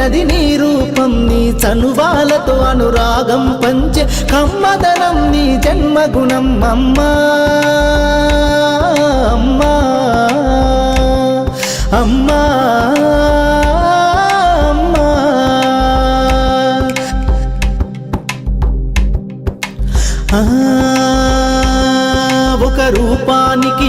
తీరినది నీ రూపం నీ చనువాలతో అనురాగం పంచే కమ్మదనం నీ జన్మగుణం. అమ్మా అమ్మా అమ్మా అమ్మా. ఒక రూపానికి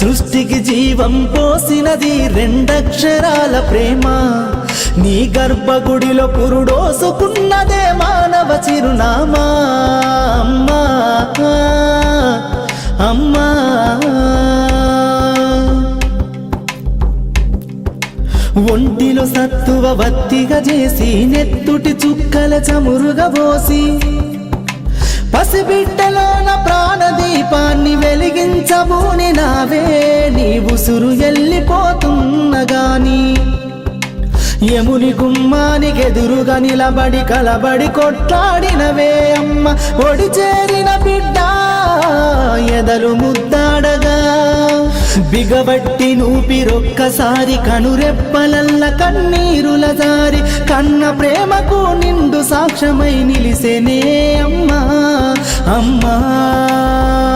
సృష్టికి జీవం పోసినది రెండక్షరాల ప్రేమ. నీ గర్భగుడిలో పురుడోసుకున్నదే మానవ చిరునామా. అమ్మా అమ్మా. ఒంటిలో సత్తువ వత్తిగా చేసి నెత్తుటి చుక్కల చమురుగా పోసి పసిబిడ్డలోన ప్రాణదీపాన్ని వెలిగించబూని ఉసురు ఎల్లిపోతున్నగాని యముని గుమ్మానికి ఎదురుగా నిలబడి కలబడి కొట్లాడినవే అమ్మ. ఒడి చేరిన బిడ్డ ఎదలు ముద్దాడగా. బిగబట్టి నూపిరొక్కసారి కనురెప్పలల్ల కన్నీరుల జారి. కన్న ప్రేమకు నిండు సాక్ష్యమై నిలిసేనే అమ్మా అమ్మా.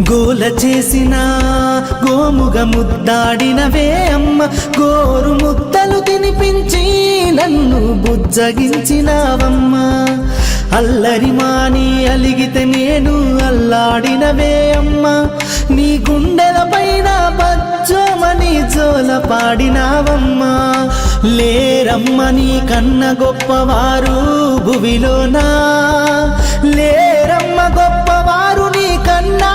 గోల చేసిన గోముగ ముద్దాడినవే అమ్మ. గోరు ముద్దలు తినిపించి నన్ను బుజ్జగించినావమ్మ. అల్లరి మాని అలిగితే నేను అల్లాడినవే అమ్మ. నీ గుండెల పైన పచ్చమని జోల పాడినావమ్మా. లేరమ్మ నీ కన్న గొప్పవారు భువిలోనా? లేరమ్మ గొప్పవారు నీ కన్నా